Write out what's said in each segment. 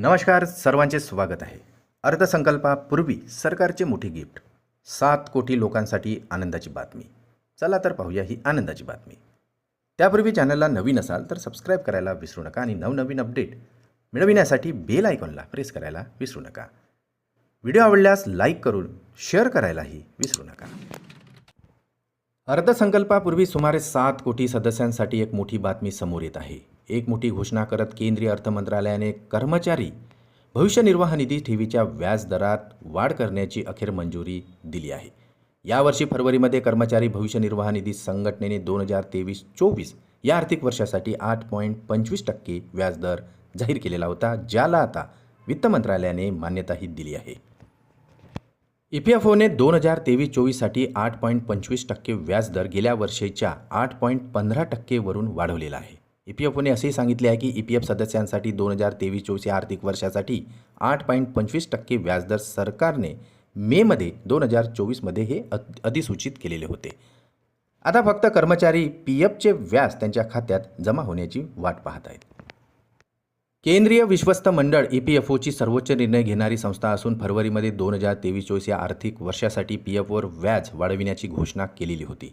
नमस्कार सर्वांचे स्वागत आहे. अर्थसंकल्पापूर्वी सरकारचे मोठे गिफ्ट सात कोटी लोकांसाठी आनंदाची बातमी. चला तर पाहूया ही आनंदाची बातमी. त्यापूर्वी चॅनलला नवीन असाल तर सबस्क्राईब करायला विसरू नका आणि नवनवीन अपडेट मिळविण्यासाठी बेल आयकॉनला प्रेस करायला विसरू नका. व्हिडिओ आवडल्यास लाईक करून शेअर करायलाही विसरू नका. अर्थसंकल्पापूर्वी सुमारे सात कोटी सदस्यांसाठी एक मोठी बातमी समोर येत आहे. एक मोठी घोषणा करत केंद्रीय अर्थ मंत्रालयाने कर्मचारी भविष्य निर्वाह निधी ठेवीच्या व्याज दरात वाढ करण्याची अखेर मंजुरी दिली आहे. यावर्षी फरवरीमध्ये कर्मचारी भविष्य निर्वाह निधी संघटनेने दोन हजार तेवीस चोवीस या आर्थिक वर्षासाठी आठ पॉईंट पंचवीस टक्के व्याजदर जाहीर केलेला होता ज्याला आता वित्त मंत्रालयाने मान्यताही दिली आहे. ई पी एफ ओने दोन हजार तेवीस चोवीससाठी आठ पॉईंट पंचवीस टक्के व्याजदर गेल्या वर्षीच्या आठ पॉईंट पंधरा टक्केवरून वाढवलेला आहे. ई पी एफ ओने असेही सांगितले आहे की ई पी एफ सदस्यांसाठी दोन हजार तेवीस चोवीस या आर्थिक वर्षासाठी आठ पॉईंट पंचवीस टक्के व्याजदर सरकारने मेमध्ये दोन हजार चोवीसमध्ये हे अधिसूचित केलेले होते. आता फक्त कर्मचारी पी एफचे व्याज त्यांच्या खात्यात जमा होण्याची वाट पाहत आहेत. केंद्रीय विश्वस्त मंडळ ई पी एफ ओची सर्वोच्च निर्णय घेणारी संस्था असून फरवरीमध्ये दोन हजार तेवीस चोवीस या आर्थिक वर्षासाठी पी एफवर व्याज वाढविण्याची घोषणा केलेली होती.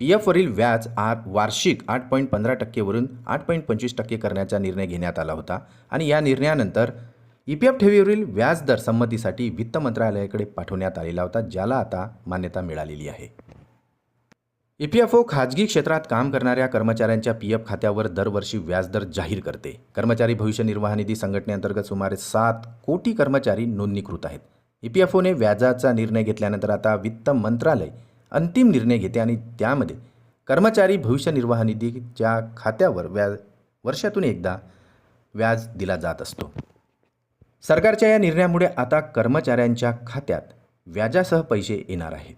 पी एफवरील व्याज आ वार्षिक आठ पॉईंट पंधरा टक्केवरून आठ पॉईंट पंचवीस टक्के करण्याचा निर्णय घेण्यात आला होता. आणि या निर्णयानंतर ई पी एफ ठेवीवरील व्याजदर संमतीसाठी वित्त मंत्रालयाकडे पाठवण्यात आलेला होता ज्याला आता मान्यता मिळालेली आहे. ई पी एफ ओ खाजगी क्षेत्रात काम करणाऱ्या कर्मचाऱ्यांच्या पी एफ खात्यावर दरवर्षी व्याजदर जाहीर करते. कर्मचारी भविष्य निर्वाह निधी संघटनेअंतर्गत सुमारे सात कोटी कर्मचारी नोंदणीकृत आहेत. ई पी एफ ओने व्याजाचा निर्णय घेतल्यानंतर आता वित्त मंत्रालय अंतिम निर्णय घेते आणि त्यामध्ये कर्मचारी भविष्य निर्वाह निधीच्या खात्यावर व्याज वर्षातून एकदा व्याज दिला जात असतो. सरकारच्या या निर्णयामुळे आता कर्मचाऱ्यांच्या खात्यात व्याजासह पैसे येणार आहेत.